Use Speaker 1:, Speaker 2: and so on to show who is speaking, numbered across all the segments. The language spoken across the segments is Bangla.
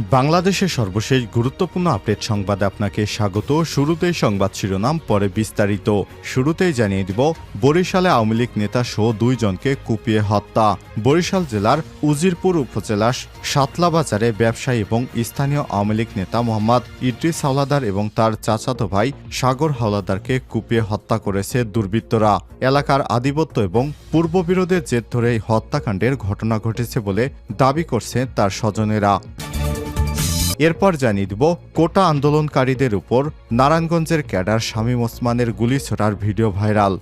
Speaker 1: বাংলাদেশের সর্বশেষ গুরুত্বপূর্ণ আপডেট সংবাদে আপনাকে স্বাগত। শুরুতেই সংবাদ শিরোনাম, পরে বিস্তারিত। শুরুতেই জানিয়ে দিব, বরিশালে আওয়ামী লীগ নেতা সহ দুইজনকে কুপিয়ে হত্যা। বরিশাল জেলার উজিরপুর উপজেলার সাতলা বাজারে ব্যবসায়ী এবং স্থানীয় আওয়ামী লীগ নেতা মোহাম্মদ ইদ্রিস হাওলাদার এবং তার চাচাতো ভাই সাগর হাওলাদারকে কুপিয়ে হত্যা করেছে দুর্বৃত্তরা। এলাকার আধিপত্য এবং পূর্ববিরোধের জের ধরে এই হত্যাকাণ্ডের ঘটনা ঘটেছে বলে দাবি করছে তার স্বজনেরা। এরপর জানিয়ে দিব কোটা আন্দোলনকারীদের উপর নারায়ণগঞ্জের ক্যাডার শামীম ওসমানের গুলি ছোটার ভিডিও ভাইরাল।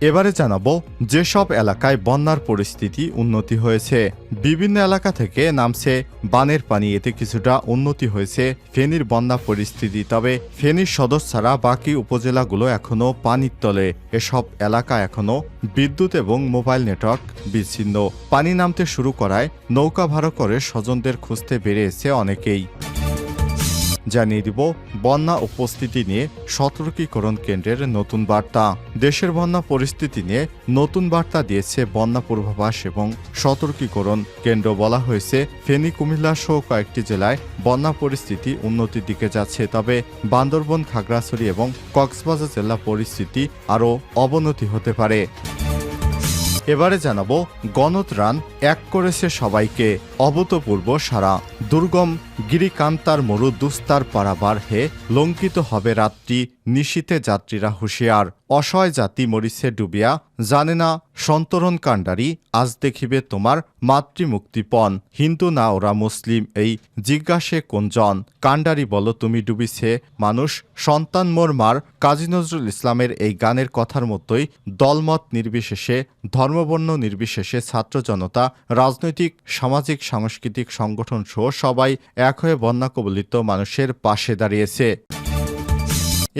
Speaker 1: এবারে জানাব যেসব এলাকায় বন্যার পরিস্থিতি উন্নতি হয়েছে। বিভিন্ন এলাকা থেকে নামছে বানের পানি, এতে কিছুটা উন্নতি হয়েছে ফেনীর বন্যা পরিস্থিতি। তবে ফেনীর সদস্য ছাড়া বাকি উপজেলাগুলো এখনও পানির তলে। এসব এলাকা এখনও বিদ্যুৎ এবং মোবাইল নেটওয়ার্ক বিচ্ছিন্ন। পানি নামতে শুরু করায় নৌকা ভাড়া করে স্বজনদের খুঁজতে বেরিয়েছে অনেকেই। জানিয়ে দিব বন্যা উপস্থিতি নিয়ে সতর্কীকরণ কেন্দ্রের নতুন বার্তা। দেশের বন্যা পরিস্থিতি নিয়ে নতুন বার্তা দিয়েছে বন্যা পূর্বাভাস এবং সতর্কীকরণ কেন্দ্র। বলা হয়েছে, ফেনী, কুমিল্লা সহ কয়েকটি জেলায় বন্যা পরিস্থিতি উন্নতির দিকে যাচ্ছে। তবে বান্দরবন, খাগড়াছড়ি এবং কক্সবাজার জেলা পরিস্থিতি আরও অবনতি হতে পারে। এবারে জানাব, গণত্রাণ এক করেছে সবাইকে। অভূতপূর্ব সারা দুর্গম গিরিকান্তার মরু দুস্তার পারাবার হে লঙ্কিত হবে রাত্রি নিশীতে যাত্রীরা হুঁশিয়ার। অসহায় জাতি মরিছে ডুবিয়া, জানে না সন্তরণ কাণ্ডারি, আজ দেখিবে তোমার মাতৃমুক্তিপণ। হিন্দু না ওরা মুসলিম, এই জিজ্ঞাসে কোনজন কাণ্ডারি বলো, তুমি ডুবিছে মানুষ। সন্তান মোর মার। কাজী নজরুল ইসলামের এই গানের কথার মতোই দলমত নির্বিশেষে, ধর্মবর্ণ নির্বিশেষে ছাত্র জনতা, রাজনৈতিক, সামাজিক, সাংস্কৃতিক সংগঠন সহ সবাই এক হয়ে বন্যা কবলিত মানুষের পাশে দাঁড়িয়েছে।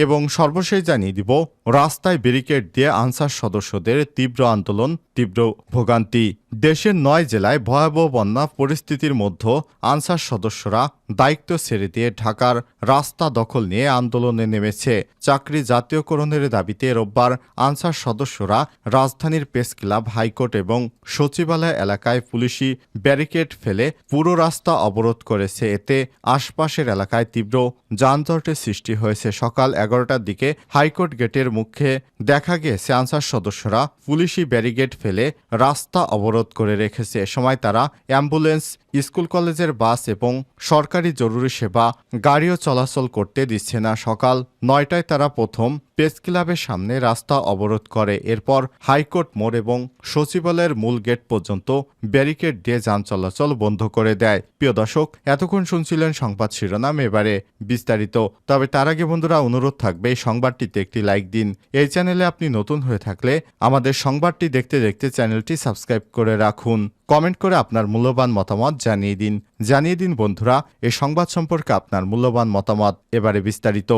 Speaker 1: এবং সর্বশেষ জানিয়ে দিব, রাস্তায় ব্যারিকেড দিয়ে আনসার সদস্যদের তীব্র আন্দোলন, তীব্র ভোগান্তি। দেশের নয় জেলায় ভয়াবহ বন্যা পরিস্থিতির মধ্যে আনসার সদস্যরা দায়িত্ব ছেড়ে দিয়ে ঢাকার রাস্তা দখল নিয়ে আন্দোলনে নেমেছে। চাকরি জাতীয়করণের দাবিতে রোববার আনসার সদস্যরা রাজধানীর প্রেস ক্লাব হাইকোর্ট এবং সচিবালয় এলাকায় পুলিশি ব্যারিকেড ফেলে পুরো রাস্তা অবরোধ করেছে। এতে আশপাশের এলাকায় তীব্র যানজটের সৃষ্টি হয়েছে। সকাল এগারোটার দিকে হাইকোর্ট গেটের মুখে দেখা গিয়েছে আনসার সদস্যরা পুলিশি ব্যারিগেড ফেলে রাস্তা অবরোধ করে রেখেছে। এ সময় তারা অ্যাম্বুলেন্স স্কুল কলেজের বাস এবং সরকারি জরুরি সেবা গাড়িও চলাচল করতে দিচ্ছে না। সকাল নয়টায় তারা প্রথম প্রেস ক্লাবের সামনে রাস্তা অবরোধ করে। এরপর হাইকোর্ট মোড় এবং সচিবালয়ের মূল গেট পর্যন্ত ব্যারিকেড দিয়ে যান চলাচল বন্ধ করে দেয়। প্রিয় দর্শক, এতক্ষণ শুনছিলেন সংবাদ শিরোনাম। এবারে বিস্তারিত। তবে তার আগে বন্ধুরা, অনুরোধ থাকবে এই সংবাদটিতে একটি লাইক দিন। এই চ্যানেলে আপনি নতুন হয়ে থাকলে আমাদের সংবাদটি দেখতে দেখতে চ্যানেলটি সাবস্ক্রাইব করে রাখুন। কমেন্ট করে আপনার মূল্যবান মতামত জানিয়ে দিন। জানিয়ে দিন বন্ধুরা, এ সংবাদ সম্পর্কে আপনার মূল্যবান মতামত এবারে বিস্তারিত।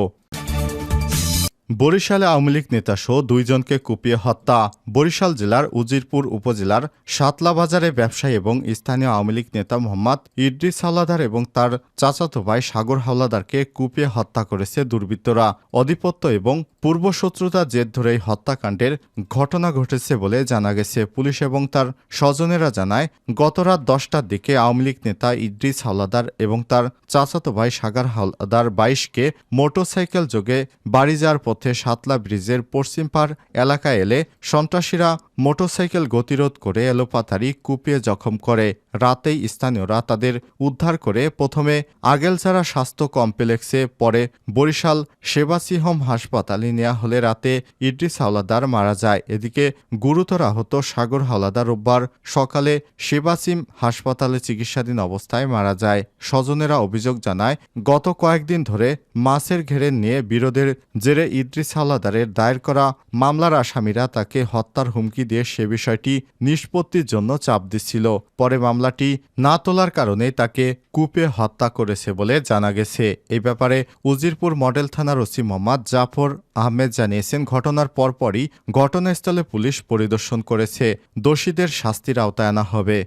Speaker 1: বরিশালে আওয়ামী লীগ নেতা সহ দুইজনকে কুপিয়ে হত্যা। বরিশাল জেলার উজিরপুর উপজেলার সাতলা বাজারে ব্যবসায়ী এবং স্থানীয় আওয়ামী লীগ নেতা মোহাম্মদ ইদ্রিস হাওলাদার এবং তার চাচাতো ভাই সাগর হাওলাদারকে কুপিয়ে হত্যা করেছে দুর্বৃত্তরা। অধিপত্য এবং পূর্বশত্রুতার জের ধরে এই হত্যাকাণ্ডের ঘটনা ঘটেছে বলে জানা গেছে। পুলিশ এবং তার স্বজনেরা জানায়, গতরাত দশটার দিকে আওয়ামী লীগ নেতা ইদ্রিস হাওলাদার এবং তার চাচাতো ভাই সাগর হাওলাদার বাইশকে মোটরসাইকেল যোগে বাড়ি যাওয়ার পথে সাতলা ব্রিজের পশ্চিম পাড় এলাকায় এলে সন্ত্রাসীরা মোটরসাইকেল গতিরোধ করে এলোপাতারি কুপিয়ে জখম করে। রাতেই স্থানীয়রা তাদের উদ্ধার করে প্রথমে আগেলচারা স্বাস্থ্য কমপ্লেক্সে, পরে বরিশাল সেবাসিহম হাসপাতালে নেওয়া হলে রাতে ইদ্রিস হাওলাদার মারা যায়। এদিকে গুরুতর আহত সাগর হাওলাদার রোববার সকালে সেবাসিম হাসপাতালে চিকিৎসাধীন অবস্থায় মারা যায়। স্বজনেরা অভিযোগ জানায়, গত কয়েকদিন ধরে মাছের ঘেরে নিয়ে বিরোধের জেরে ইদ্রিস হাওলাদারের দায়ের করা মামলার আসামিরা তাকে হত্যার হুমকি দিয়ে সে বিষয়টি নিষ্পত্তির জন্য চাপ দিচ্ছিল। পরে মামলাটি না তোলার কারণে তাকে কূপে হত্যা করেছে বলে জানা গেছে। এ ব্যাপারে উজিরপুর মডেল থানার ওসি মোহাম্মদ জাফর আহমেদ জানিয়েছেন, ঘটনার পরপরই ঘটনাস্থলে পুলিশ পরিদর্শন করেছে। দোষীদের শাস্তির আওতায় আনা হবে।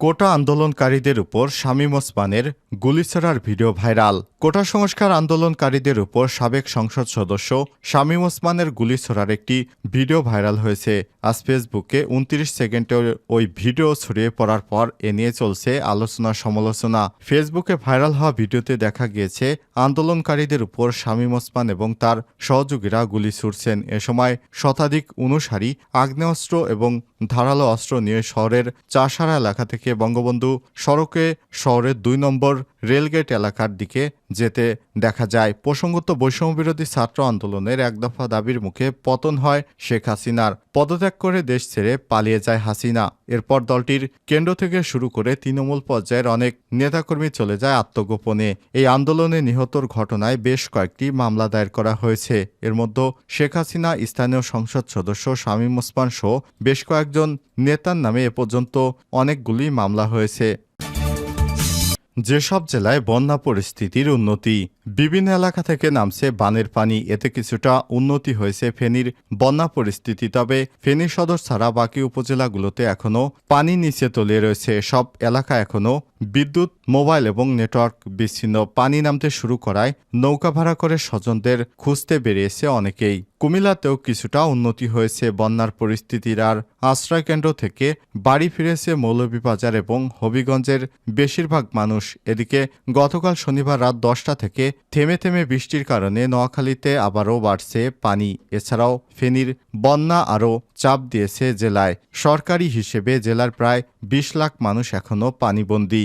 Speaker 1: কোটা আন্দোলনকারীদের উপর শামীম ওসমানের গুলিছড়ার ভিডিও ভাইরাল। কোটা সংস্কার আন্দোলনকারীদের উপর সাবেক সংসদ সদস্য শামীম ওসমানের গুলিছড়ার একটি ভিডিও ভাইরাল হয়েছে। আজ ফেসবুকে উনত্রিশ সেকেন্ডের ওই ভিডিও ছড়িয়ে পড়ার পর এ নিয়ে চলছে আলোচনা সমালোচনা। ফেসবুকে ভাইরাল হওয়া ভিডিওতে দেখা গিয়েছে, আন্দোলনকারীদের উপর শামীম ওসমান এবং তার সহযোগীরা গুলি ছুড়ছেন। এ সময় শতাধিক অনুসারী আগ্নেয়াস্ত্র এবং ধারালো অস্ত্র নিয়ে শহরের চাষারা এলাকা থেকে বঙ্গবন্ধু সড়কে শহরের দুই নম্বর রেলগেট এলাকার দিকে যেতে দেখা যায়। প্রসঙ্গত বৈষম্যবিরোধী ছাত্র আন্দোলনের এক দফা দাবির মুখে পতন হয় শেখ হাসিনার। পদত্যাগ করে দেশ ছেড়ে পালিয়ে যায় হাসিনা। এরপর দলটির কেন্দ্র থেকে শুরু করে তৃণমূল পর্যায়ের অনেক নেতাকর্মী চলে যায় আত্মগোপনে। এই আন্দোলনে নিহতর ঘটনায় বেশ কয়েকটি মামলা দায়ের করা হয়েছে। এর মধ্যে শেখ হাসিনা, স্থানীয় সংসদ সদস্য শামীম ওসমান সহ বেশ কয়েকজন নেতার নামে এ পর্যন্ত অনেকগুলি মামলা হয়েছে। যেসব জেলায় বন্যা পরিস্থিতির উন্নতি, বিভিন্ন এলাকা থেকে নামছে বানের পানি, এতে কিছুটা উন্নতি হয়েছে ফেনীর বন্যা পরিস্থিতি, তবে ফেনী সদর ছাড়া বাকি উপজেলাগুলোতে এখনও পানি নিচে তলিয়ে রয়েছে। সব এলাকা এখনও বিদ্যুৎ, মোবাইল এবং নেটওয়ার্ক বিচ্ছিন্ন পানি নামতে শুরু করায় নৌকা ভাড়া করে স্বজনদের খুঁজতে বেরিয়েছে অনেকেই। কুমিল্লাতেও কিছুটা উন্নতি হয়েছে বন্যার পরিস্থিতির আর আশ্রয়কেন্দ্র থেকে বাড়ি ফিরেছে মৌলভীবাজার এবং হবিগঞ্জের বেশিরভাগ মানুষ। এদিকে গতকাল শনিবার রাত দশটা থেকে থেমে থেমে বৃষ্টির কারণে নোয়াখালীতে আবারও বাড়ছে পানি। এছাড়াও ফেনীর বন্যা আরও চাপ দিয়েছে জেলায়। সরকারি হিসেবে জেলার প্রায় বিশ লাখ মানুষ এখনও পানিবন্দী।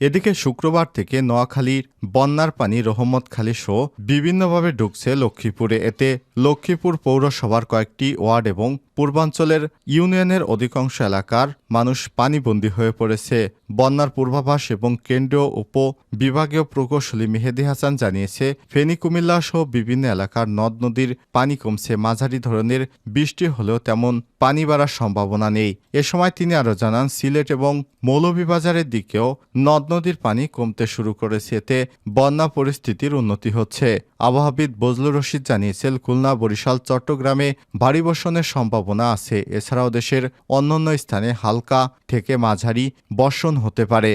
Speaker 1: এদিকে শুক্রবার থেকে নোয়াখালীর বন্যার পানি রহমতখালী সহ বিভিন্নভাবে ঢুকছে লক্ষ্মীপুরে। এতে লক্ষ্মীপুর পৌরসভার কয়েকটি ওয়ার্ড এবং পূর্বাঞ্চলের ইউনিয়নের অধিকাংশ এলাকার মানুষ পানিবন্দী হয়ে পড়েছে। বন্যার পূর্বাভাস এবং কেন্দ্রীয় উপ বিভাগীয় প্রকৌশলী মেহেদি হাসান জানিয়েছে, ফেনী, কুমিল্লা সহ বিভিন্ন এলাকার নদ নদীর পানি কমছে। মাঝারি ধরনের বৃষ্টি হলেও তেমন পানি বাড়ার সম্ভাবনা নেই। এ সময় তিনি আরও জানান, সিলেট এবং মৌলভীবাজারের দিকেও নদ নদীর পানি কমতে শুরু করেছে, এতে বন্যা পরিস্থিতির উন্নতি হচ্ছে। আবহাবিদ বজলুর রশিদ জানিয়েছেন, খুলনা, বরিশাল, চট্টগ্রামে ভারী বর্ষণের সম্ভাবনা আছে। এছাড়াও দেশের অন্যান্য স্থানে হালকা থেকে মাঝারি বর্ষণ হতে পারে।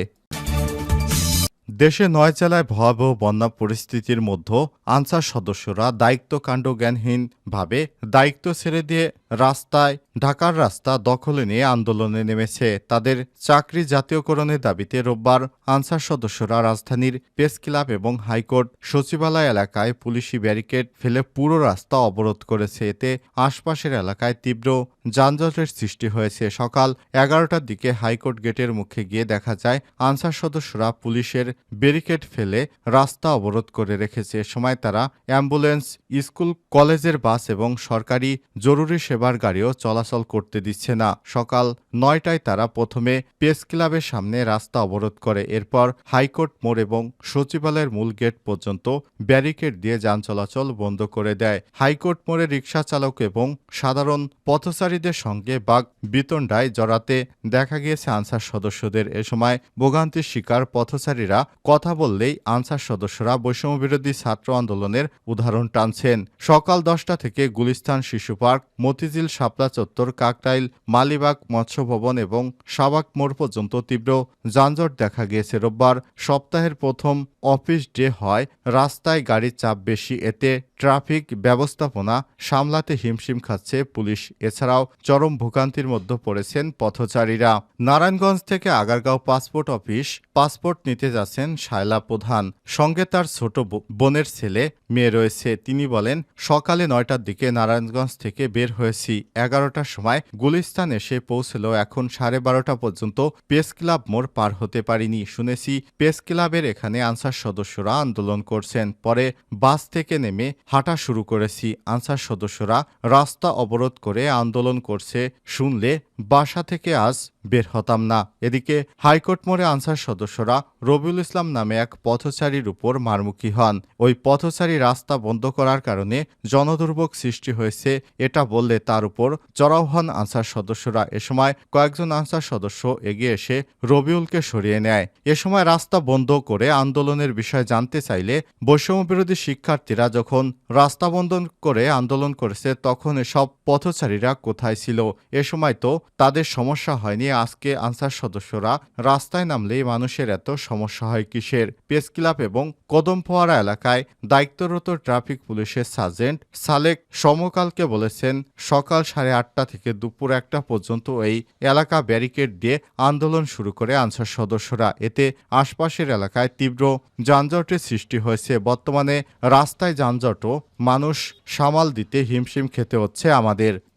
Speaker 1: দেশে নয় জেলায় ভয়াবহ বন্যা পরিস্থিতির মধ্যে আনসার সদস্যরা দায়িত্ব কাণ্ডজ্ঞানহীনভাবে দায়িত্ব ছেড়ে দিয়ে রাস্তায়, ঢাকার রাস্তা দখলে নিয়ে আন্দোলনে নেমেছে। তাদের চাকরি জাতীয়করণের দাবিতে রোববার আনসার সদস্যরা রাজধানীর প্রেস ক্লাব এবং হাইকোর্ট সচিবালয় এলাকায় পুলিশি ব্যারিকেড ফেলে পুরো রাস্তা অবরোধ করেছে। এতে আশপাশের এলাকায় তীব্র যানজটের সৃষ্টি হয়েছে। সকাল এগারোটার দিকে হাইকোর্ট গেটের মুখে গিয়ে দেখা যায়, আনসার সদস্যরা পুলিশের ব্যারিকেড ফেলে রাস্তা অবরোধ করে রেখেছে। সময় তারা অ্যাম্বুলেন্স, স্কুল, কলেজের বাস এবং সরকারি জরুরি সেবার গাড়িও চলাচল করতে দিচ্ছে না। সকাল নয়টায় তারা প্রথমে প্রেস ক্লাবের সামনে রাস্তা অবরোধ করে। এরপর হাইকোর্ট মোড় এবং সচিবালয়ের মূল গেট পর্যন্ত ব্যারিকেড দিয়ে যান চলাচল বন্ধ করে দেয়। হাইকোর্ট মোড়ে রিকশা চালক এবং সাধারণ পথচারীদের সঙ্গে বাঘ বিতণ্ডায় জড়াতে দেখা গিয়েছে আনসার সদস্যদের। এ সময় ভোগান্তির শিকার পথচারীরা কথা বললেই আনসার সদস্যরা বৈষম্যবিরোধী ছাত্র আন্দোলনের উদাহরণ টানছেন। সকাল দশটা থেকে গুলিস্তান শিশু পার্ক মতিঝিল শাপলা চত্বর কাকটাইল মালিবাগ মৎস্য ভবন এবং সাবাক মোড় পর্যন্ত তীব্র যানজট দেখা গিয়েছে। রোববার সপ্তাহের প্রথম অফিস ডে হয়। রাস্তায় গাড়ির চাপ বেশি, এতে ট্রাফিক ব্যবস্থাপনা সামলাতে হিমশিম খাচ্ছে পুলিশ। এছাড়াও চরম ভোগান্তির মধ্যে পড়েছেন পথচারীরা। নারায়ণগঞ্জ থেকে আগারগাঁও পাসপোর্ট অফিস পাসপোর্ট নিতে যাচ্ছেন শায়লা প্রধান। সঙ্গে তার ছোট বোনের ছেলে মেয়ে রয়েছে। তিনি বলেন, সকালে নয়টার দিকে নারায়ণগঞ্জ থেকে বের হয়েছি। এগারোটার সময় গুলিস্তান এসে পৌঁছলেও এখন সাড়ে বারোটা পর্যন্ত প্রেস ক্লাব মোড় পার হতে পারিনি শুনেছি। প্রেস ক্লাবের এখানে আনসার সদস্যরা আন্দোলন করছেন। পরে বাস থেকে নেমে হাঁটা শুরু করেছি। আনসার সদস্যরা রাস্তা অবরোধ করে আন্দোলন করছে। শুনলে বাসা থেকে আজ বের হতাম না। এদিকে হাইকোর্ট মোড়ে আনসার সদস্যরা রবিউল ইসলাম নামে এক পথচারীর উপর মারমুখী হন। ওই পথচারী রাস্তা বন্ধ করার কারণে জনদুর্ভোগ সৃষ্টি হয়েছে। এটা বললে তার উপর চড়াও হন আনসার সদস্যরা। এ সময় কয়েকজন আনসার সদস্য এগিয়ে এসে রবিউলকে সরিয়ে নেয়। এ সময় রাস্তা বন্ধ করে আন্দোলনের বিষয় জানতে চাইলে বৈষম্যবিরোধী শিক্ষার্থীরা যখন রাস্তা বন্ধ করে আন্দোলন করেছে, তখন এসব পথচারীরা কোথায় ছিল? এ সময় তো তাদের সমস্যা হয়নি নিয়ে আজকে আনসার সদস্যরা রাস্তায় নামলেই মানুষের এত সমস্যা হয় কিসের? প্রেস ক্লাব এবং কদমফোয়ারা এলাকায় দায়িত্বরত ট্রাফিক পুলিশের সার্জেন্ট সালেক সমকালকে বলেছেন, সকাল সাড়ে আটটা থেকে দুপুর একটা পর্যন্ত এই এলাকা ব্যারিকেড দিয়ে আন্দোলন শুরু করে আনসার সদস্যরা। এতে আশপাশের এলাকায় তীব্র যানজটের সৃষ্টি হয়েছে। বর্তমানে রাস্তায় যানজটও মানুষ সামাল দিতে হিমশিম খেতে হচ্ছে আমাদের।